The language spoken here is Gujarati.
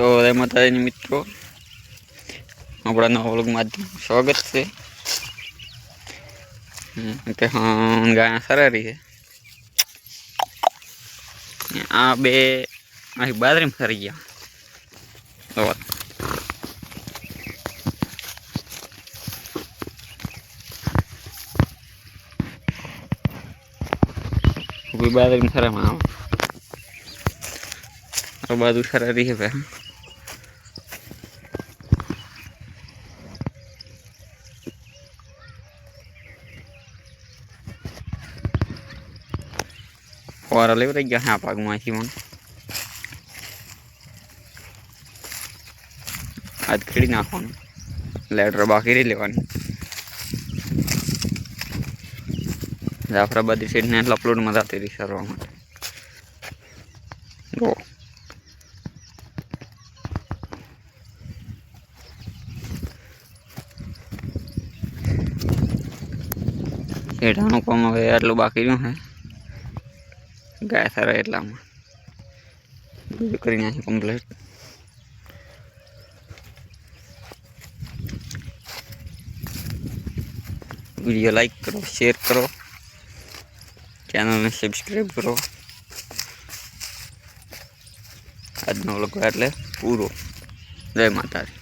તો જય માતાજીની મિત્રો. આપણા નવા વ્લોગમાં સ્વાગત છે. હા ગાય સરારી છે. આ બે અહીં બાજરીમાં સરી ગયા. તો આવે સરામાં આવો? રહી બાજુ સરારી છે ભાઈ. ફોરા રહી ગયા હા પાકમાંથી મને આજ ખેડી નાખવાનું લેટર બાકી રહી લેવાની જાફરાબાદી સીટને અપલોડમાં જતી રહી કરવા માટે જો એટાનું કામ હવે આટલું બાકી રહ્યું હે ગાય સારા એટલામાં બીજું કરી નાખી કમ્પ્લીટ વિડીયો લાઈક કરો શેર કરો ચેનલને સબસ્ક્રાઈબ કરો આજનો વ્લોગ એટલે પૂરો જય માતાજી